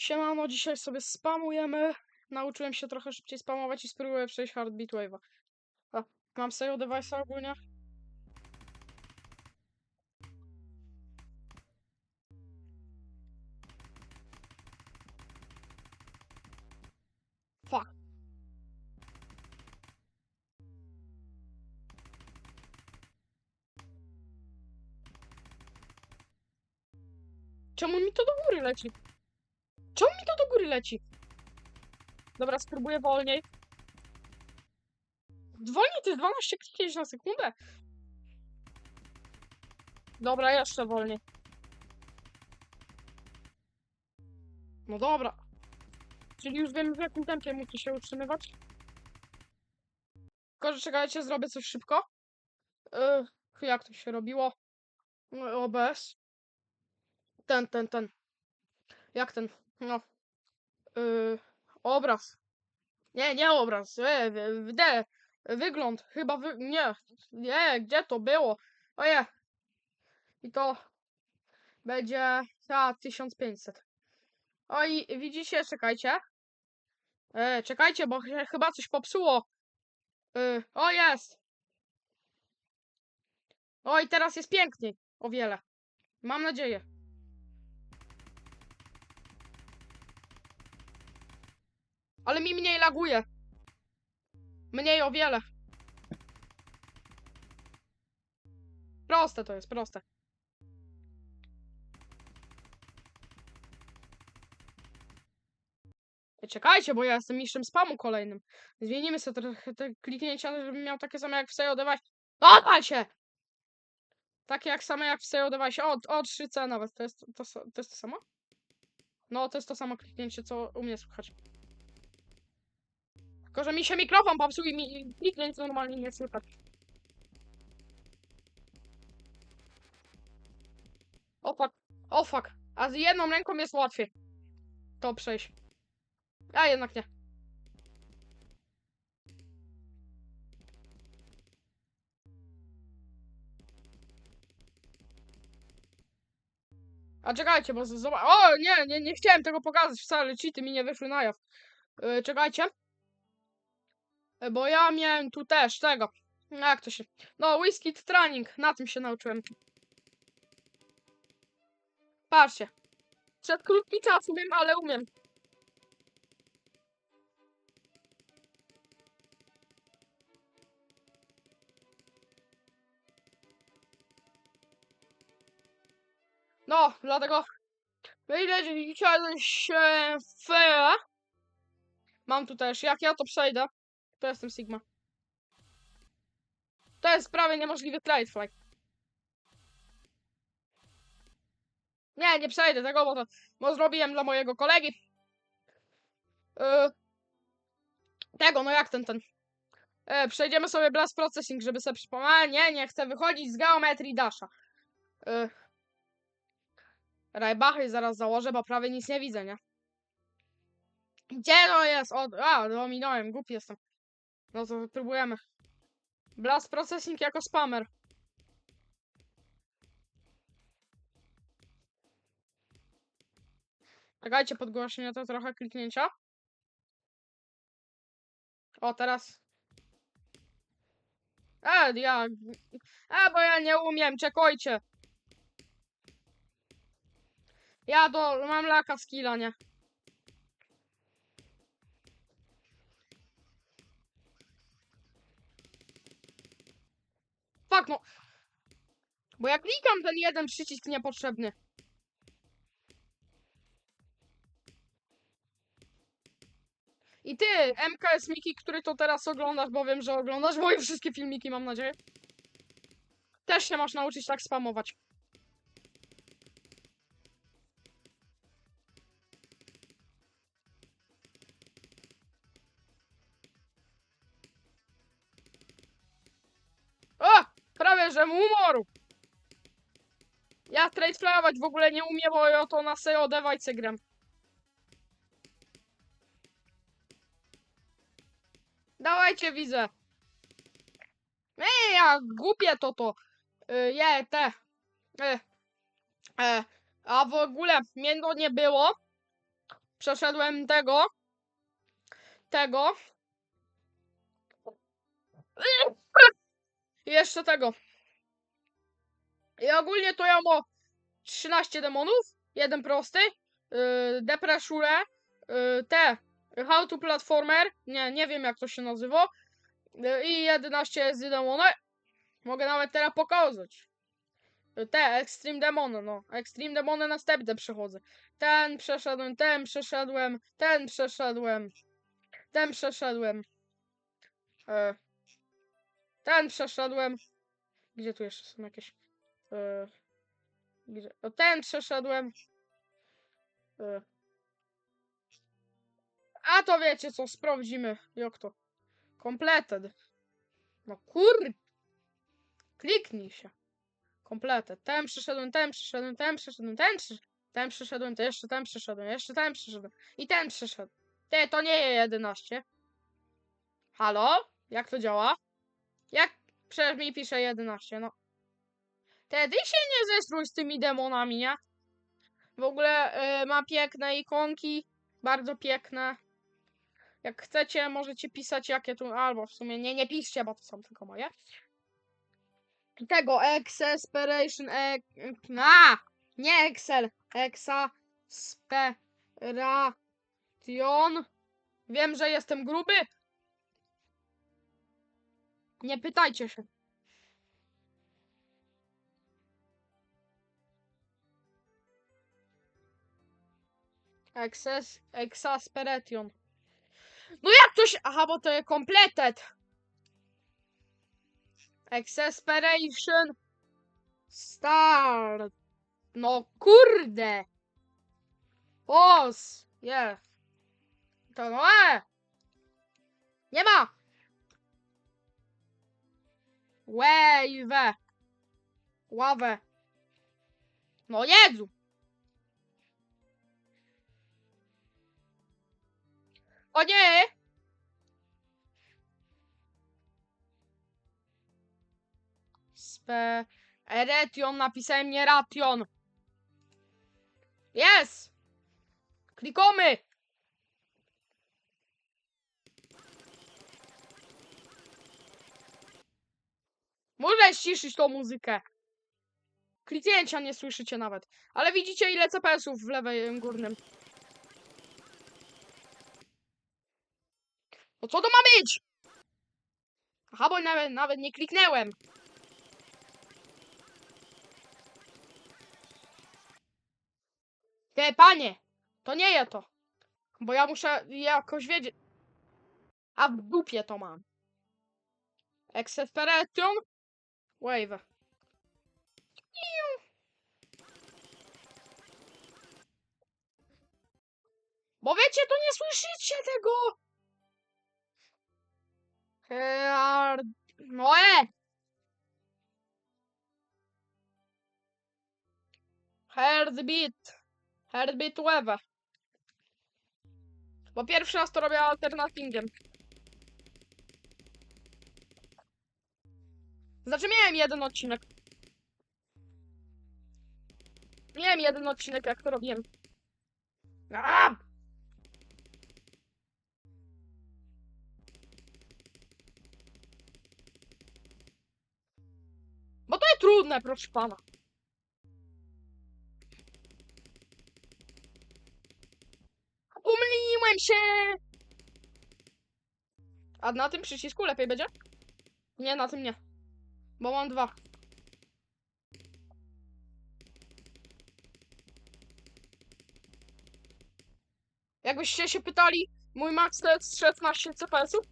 Siemano, dzisiaj sobie spamujemy. Nauczyłem się trochę szybciej spamować i spróbuję przejść Heartbeat Wave'a. A, Mam serio device'a ogólnie? Fuck. Czemu mi to do góry leci? Czemu mi to do góry leci? Dobra, spróbuję wolniej. Wolniej to jest 12 kliknięć na sekundę. Dobra, jeszcze wolniej. No dobra. Czyli już wiem w jakim tempie musi się utrzymywać. Tylko, że czekajcie, zrobię coś szybko. Yy, jak to się robiło? No, OBS. Ten, ten, ten. Jak ten? No. Yy, obraz. Nie, nie obraz. E? Wygląd. Chyba wy... Nie. Nie, gdzie to było? Oje. I to będzie za 1500. Oj, widzicie? Czekajcie. E, czekajcie, bo się chyba coś popsuło. Y, o, jest. Oj, teraz jest piękniej. O wiele. Mam nadzieję. Ale mi mniej laguje. Mniej o wiele. Proste to jest, proste. Czekajcie, bo ja jestem mistrzem spamu kolejnym. Zmienimy sobie trochę te kliknięcia, żebym miał takie same jak w Sayo Device. Odpal się! Takie jak same jak w Sayo Device. O, o 3C nawet. To jest to, to jest to samo? No, to jest to samo kliknięcie, co u mnie słychać. Tylko, że mi się mikrofon popsuł i mi kliknięć normalnie nie słychać. O fuck, o fuck. A z jedną ręką jest łatwiej. To przejść. A jednak nie. A czekajcie, bo zobacz. O, nie, nie, nie chciałem tego pokazać wcale. Cheaty mi nie wyszły na jaw. Yy, czekajcie. Bo ja miałem tu też tego. Jak to się. No, whisky training. Na tym się nauczyłem. Patrzcie. Przed krótki czas umiem, ale umiem. No, dlatego wyjdę dzisiaj się w... Mam tu też, jak ja to przejdę, to jestem Sigma. To jest prawie niemożliwy tradefly. Nie, nie przejdę tego, bo to bo zrobiłem dla mojego kolegi. Yy, tego, no jak ten, ten. Yy, przejdziemy sobie blast processing, żeby sobie przypomnieć. Nie, nie chcę wychodzić z geometrii dasha. Yy, Rajbachy zaraz założę, bo prawie nic nie widzę, nie? Gdzie to jest? O, a, dominąłem, głupi jestem. No to próbujemy. Blast Processing jako spammer. Czekajcie, podgłośnię to trochę kliknięcia. O, teraz. E, ja. E, bo ja nie umiem, czekajcie. Ja do, mam laka skilla, nie? Fuck, no. Bo ja klikam ten jeden przycisk niepotrzebny. I ty, MKS Miki, który to teraz oglądasz, bo wiem, że oglądasz moje wszystkie filmiki, mam nadzieję. Też się masz nauczyć tak spamować. Flagować w ogóle nie umiem, bo ja to na SEO device gram. Dawajcie, widzę. Ej, ja głupie to to. Y, je, te. Y, e, a w ogóle mnie to nie było. Przeszedłem tego. Tego. I jeszcze tego. I ogólnie to ja mam 13 demonów. Jeden prosty. Yy, Depressure. Yy, te. How to Platformer. Nie, nie wiem jak to się nazywa. Yy, I 11 z demony. Mogę nawet teraz pokazać. Yy, Te, Extreme Demony, no. Extreme Demony następne przechodzę. Ten przeszedłem, ten przeszedłem, ten przeszedłem. Ten przeszedłem. E, ten przeszedłem. Gdzie tu jeszcze są jakieś? E, gdzie? Ten przeszedłem. E, a to wiecie co, sprawdzimy. Jak to? Completed. No kur... Kliknij się. Completed. Ten przeszedłem, ten przeszedłem, ten przeszedłem, ten przeszedłem. Ten przeszedłem, to jeszcze ten przeszedłem, jeszcze ten przeszedłem. I ten przeszedł. Ty, to nie jest 11. Halo? Jak to działa? Jak przecież mi pisze 11, no. Ty się nie zestrój z tymi demonami, nie? W ogóle y, ma piękne ikonki. Bardzo piękne. Jak chcecie, możecie pisać jakie tu... Albo w sumie nie, nie piszcie, bo to są tylko moje. Tego Exasperation... E, a! Nie Excel. Exasperation. Wiem, że jestem gruby. Nie pytajcie się. Exasperation. No jak to się... Aha, bo to jest completed. Exasperation. Start. No kurde. Os. Jest. To no e. Nie ma. Wave. Ławę. No Jezu. O nie. Spe... Eretion, napisałem nie ration. Jest! Klikamy! Muszę ściszyć tą muzykę. Kliknięcia nie słyszycie nawet. Ale widzicie ile CPS-ów w lewej górnym. No co to ma być? Aha, bo nawet, nawet nie kliknęłem. Te panie, to nie ja to. Bo ja muszę jakoś wiedzieć. A w dupie to mam. Exasperation. Wave. Bo wiecie, to nie słyszycie tego. Heard... No e! Heartbeat. Heartbeat Wave. Bo pierwszy raz to robię alternatingiem. Znaczy miałem jeden odcinek. Miałem jeden odcinek, jak to robiłem. Aaa! Trudne, proszę pana. Pomyliłem się! A na tym przycisku lepiej będzie? Nie, na tym nie. Bo mam dwa. Jakbyście się pytali, mój max to jest 16 CPS-ów.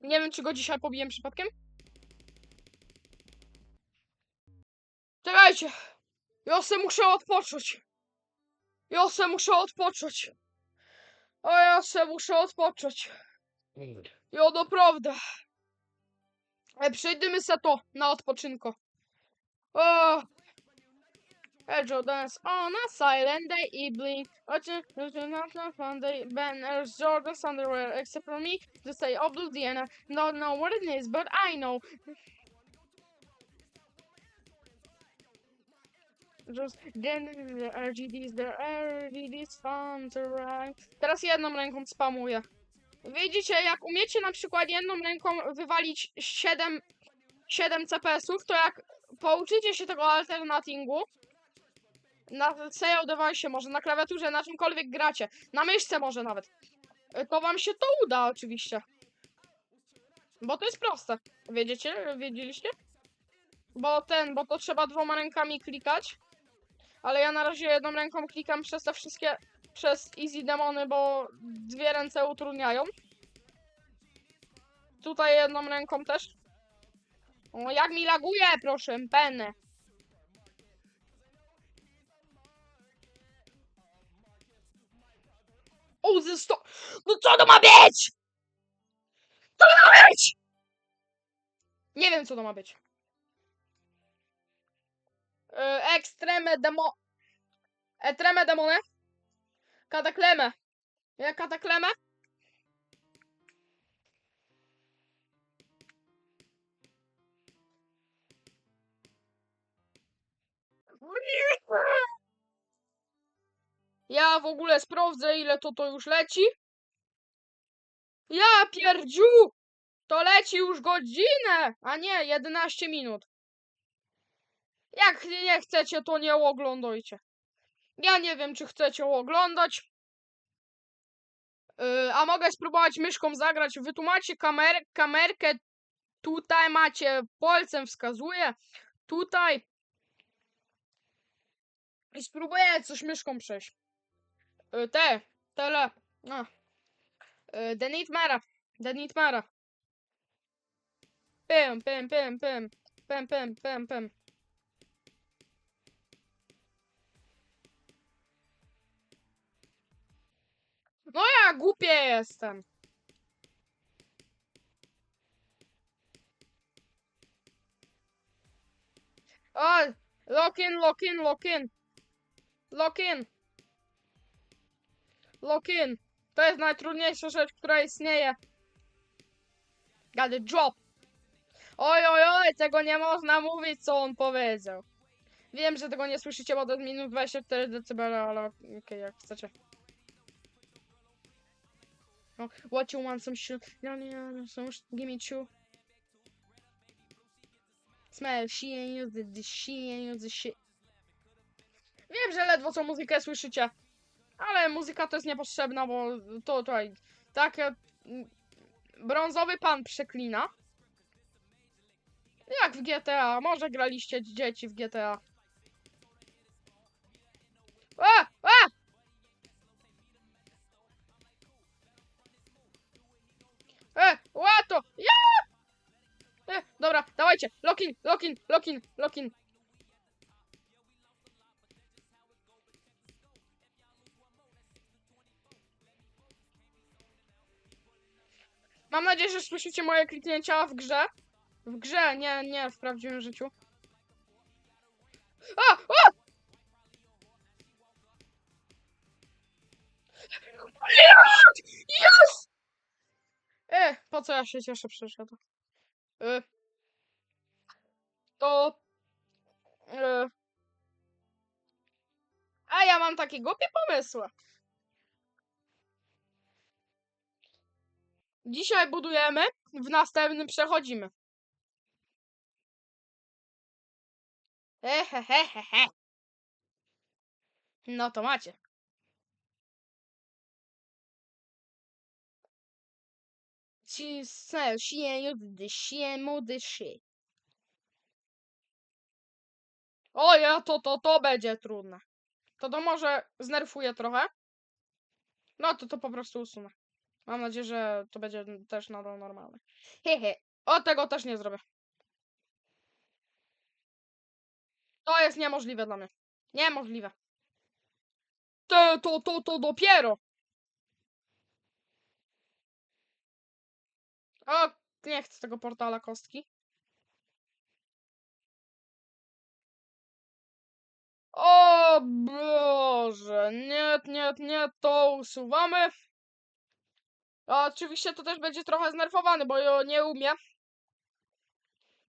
Nie wiem, czy go dzisiaj pobiłem przypadkiem. Czekajcie! Ja se muszę odpocząć. Ja se muszę odpocząć. O, ja se muszę odpocząć. Ja naprawdę. E, przejdziemy se to na odpoczynku. O! Edge dance on a silent day evening. Watching not no fun day banners, Jordan's underwear, except for me to say Oblivion. Don't know what it is, but I know. Just the RGDs, the RGDs to ride. Teraz jedną ręką spamuję. Widzicie, jak umiecie na przykład jedną ręką wywalić 7, 7 CPS-ów, to jak pouczycie się tego alternatingu, na serial device może, na klawiaturze, na czymkolwiek gracie, na myszce może nawet, to wam się to uda oczywiście. Bo to jest proste. Wiedziecie? Wiedzieliście? Bo ten, bo to trzeba dwoma rękami klikać. Ale ja na razie jedną ręką klikam przez te wszystkie, przez easy demony, bo dwie ręce utrudniają. Tutaj jedną ręką też. O, jak mi laguje, proszę, penę. O, ze sto... No co to ma być? Co to ma być? Nie wiem, co to ma być. Yy, ekstreme demo... Etreme demone? Katakleme. Jak katakleme? Ja w ogóle sprawdzę, ile to to już leci. Ja pierdziu! To leci już godzinę, a nie 11 minut. Jak nie chcecie, to nie oglądajcie. Ja nie wiem, czy chcecie oglądać. Yy, a mogę spróbować myszką zagrać. Wy tu macie kamer kamerkę. Tutaj macie, palcem wskazuję. Tutaj. I spróbuję coś myszką przejść. Yy, te, tele. A. Yy, Denitmara. Denitmara. Pym, pym, pym, pym. Pym, pym, pym, pym. No ja głupie jestem. O, lock in, lock in, lock in. Lock in. Lock in. To jest najtrudniejsza rzecz, która istnieje. Gotta drop. Oj, oj, oj, tego nie można mówić, co on powiedział. Wiem, że tego nie słyszycie, bo to minus 24 dB, ale okej, jak chcecie. What you want, some shoe? No, no, some sh- give me two. Smell, she ain't use the, she ain't use the shit. Wiem, że ledwo co muzykę słyszycie, ale muzyka to jest niepotrzebna, bo to tutaj takie mm, brązowy pan przeklina. Jak w GTA, może graliście dzieci w GTA. Dawajcie! Lokin, lokin, lokin, lokin. Mam nadzieję, że słyszycie moje kliknięcia w grze. W grze, nie, nie w prawdziwym życiu. A! A! Yes! E, po co ja się cieszę przeszedł? E. mam takie głupie pomysły. Dzisiaj budujemy, w następnym przechodzimy. Ehehehehe. No to macie. Ci se się się młody O ja, to, to, to będzie trudne. To to może znerfuję trochę. No to to po prostu usunę. Mam nadzieję, że to będzie też nadal normalne. Hehe. O, tego też nie zrobię. To jest niemożliwe dla mnie. Niemożliwe. To, to, to, to dopiero. O, nie chcę tego portala kostki. O Boże, nie, nie, nie, to usuwamy. A oczywiście to też będzie trochę znerfowany, bo ja nie umie.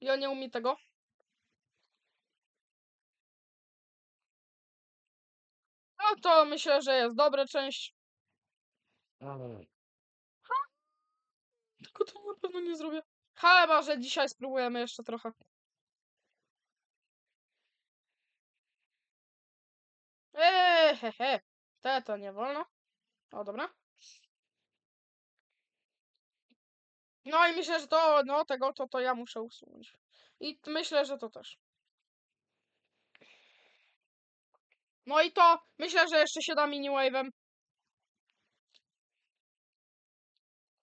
Ja nie umie tego. to myślę, że jest dobra część. Tylko to na pewno nie zrobię. Chyba, że dzisiaj spróbujemy jeszcze trochę. Eee, he, he. Te to nie wolno. O, dobra. No i myślę, że to, no tego, to, to ja muszę usunąć. I myślę, że to też. No i to, myślę, że jeszcze się da mini wave'em.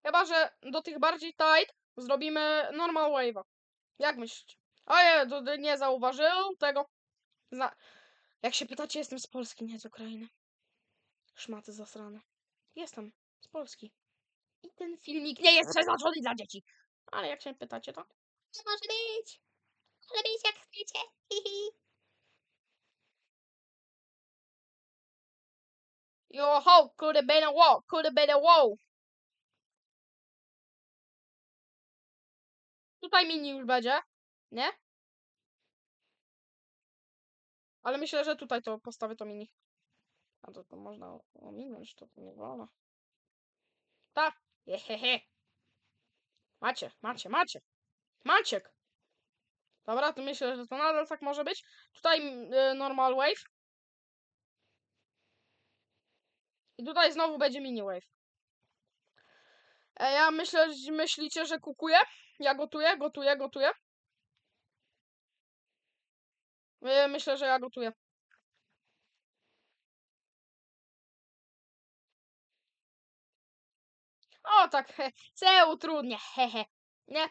Chyba, że do tych bardziej tight zrobimy normal wave'a. Jak myślicie? Oje, nie zauważył tego. Zna... Jak się pytacie, jestem z Polski, nie z Ukrainy. Szmaty zasrane. Jestem z Polski. I ten filmik nie jest przeznaczony dla dzieci. Ale jak się pytacie, to może być. Może być jak chcecie. Hihi. Yo ho, could have been a wow, could have been a wow. Tutaj mini już będzie, nie? Ale myślę, że tutaj to postawię to mini. A to, to można ominąć, to, to nie wolno. Tak, hehehe. Macie, macie, macie. Maciek. Dobra, to myślę, że to nadal tak może być. Tutaj mm, y, normal wave. I tutaj znowu będzie mini wave. E, ja myślę, że myślicie, że kukuję? Ja gotuję, gotuję, gotuję. E, myślę, że ja gotuję. O tak, se utrudnię, hehe. Nie.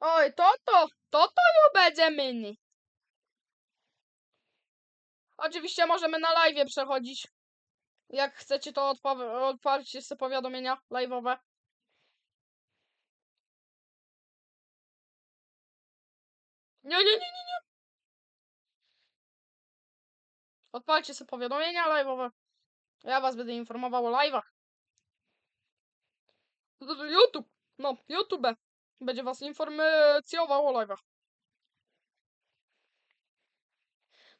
Oj, to to, to to już będzie mini. Oczywiście możemy na live przechodzić. Jak chcecie, to odpa- odpalcie sobie powiadomienia live'owe. Nie, nie, nie, nie, nie. Odpalcie sobie powiadomienia live'owe. Ja was będę informował o live'ach. YouTube. No, YouTube. Będzie was informacjował o live'ach.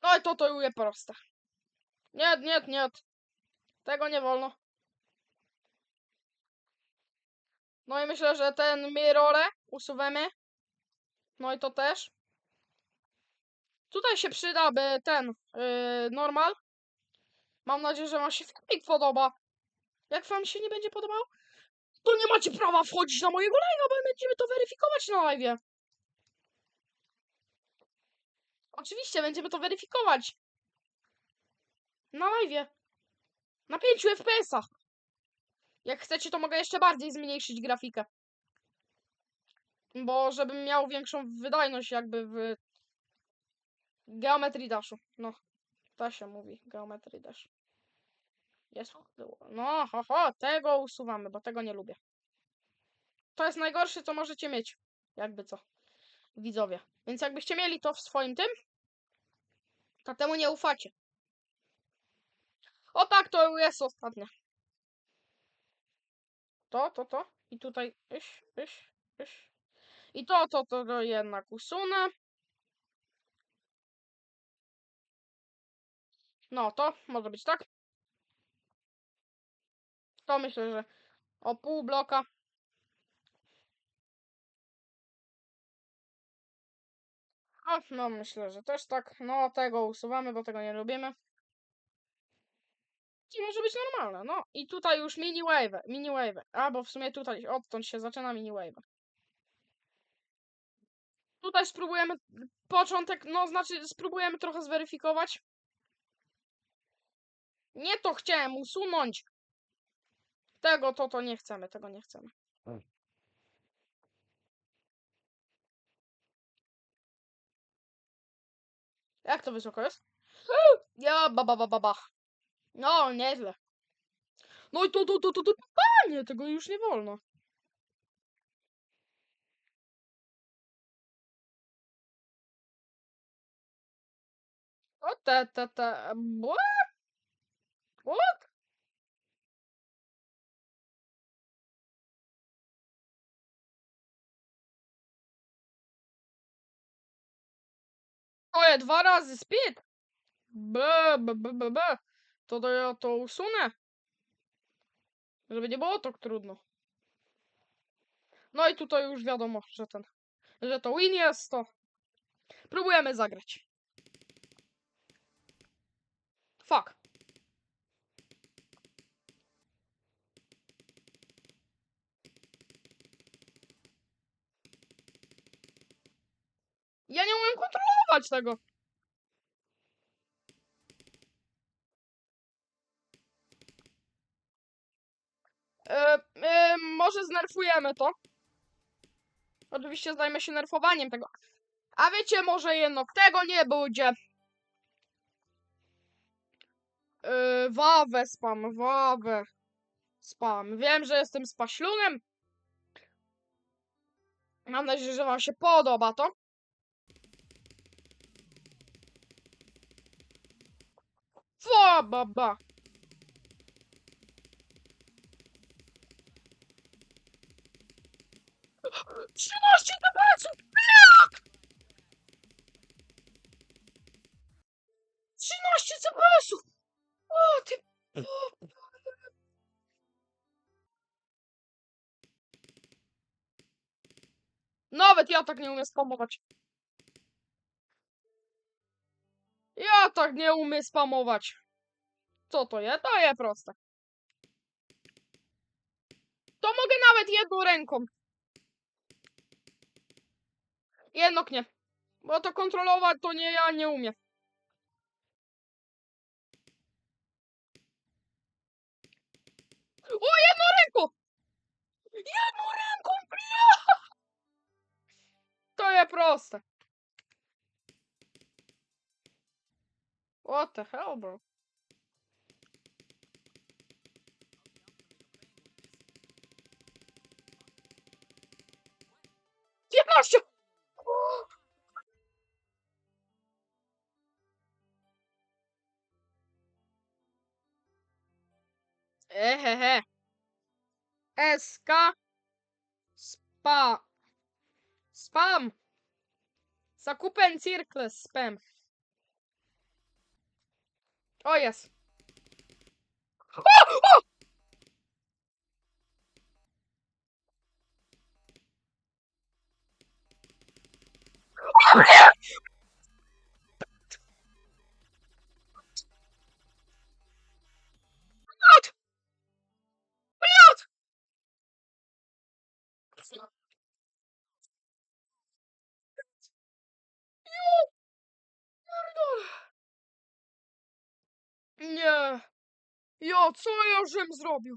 No i to to już proste. Nie, nie, nie. Tego nie wolno. No i myślę, że ten mirrorę usuwamy. No i to też. Tutaj się przyda, by ten yy, normal. Mam nadzieję, że wam się filmik podoba. Jak wam się nie będzie podobał, to nie macie prawa wchodzić na mojego live'a, bo będziemy to weryfikować na live'ie. Oczywiście, będziemy to weryfikować. Na live'ie. Na 5 FPS-ach. Jak chcecie, to mogę jeszcze bardziej zmniejszyć grafikę. Bo żebym miał większą wydajność jakby w Geometry Dashu. No, to się mówi, Geometry Dash. Jest. No, ho, ho, tego usuwamy, bo tego nie lubię. To jest najgorsze, co możecie mieć. Jakby co. Widzowie. Więc jakbyście mieli to w swoim tym, to temu nie ufacie. O tak, to jest ostatnie. To, to, to. I tutaj. Iś, iś, iś. I to, to, to, to jednak usunę. No, to może być tak. To myślę, że o pół bloka. O, no myślę, że też tak. No, tego usuwamy, bo tego nie lubimy. I może być normalne, no. I tutaj już mini wave, mini wave. A, bo w sumie tutaj odtąd się zaczyna mini wave. Tutaj spróbujemy początek, no znaczy spróbujemy trochę zweryfikować. Nie to chciałem usunąć. Tego to to nie chcemy, tego nie chcemy. Mm. Jak to wysoko jest? Ja, ba, ba, ba, ba, ba. No, nieźle. No i to, to, to, to, to, panie, tego już nie wolno. O, te, te, te, what? What? Oje, dwa razy speed. B, b, b, b, b. To, to ja to usunę. Żeby nie było tak trudno. No i tutaj już wiadomo, że ten, że to win jest, to próbujemy zagrać. Fuck. Ja nie umiem kontrolować tego. E, e, może znerfujemy to. Oczywiście zajmę się nerfowaniem tego. A wiecie, może jednak tego nie będzie. Yy, wawę spam, wawę spam. Wiem, że jestem spaślunem. Mam nadzieję, że wam się podoba to. Wa, ba, ba. Trzynaście TPS-ów! Jak? 13 CPS-ów! O, ty... Nawet ja tak nie umiem spamować. Ja tak nie umiem spamować. Co to jest? To jest proste. To mogę nawet jedną ręką. Jednak nie. Bo to kontrolować to nie ja nie umiem. O, jedną ręką! Jedną ręką! To jest proste. What the hell, bro? Я Eh, Эхе-хе. СК. Спа. Спам. Să cupe spam. O jest o, o! O nie! Nie. Jo, co ja żem zrobił?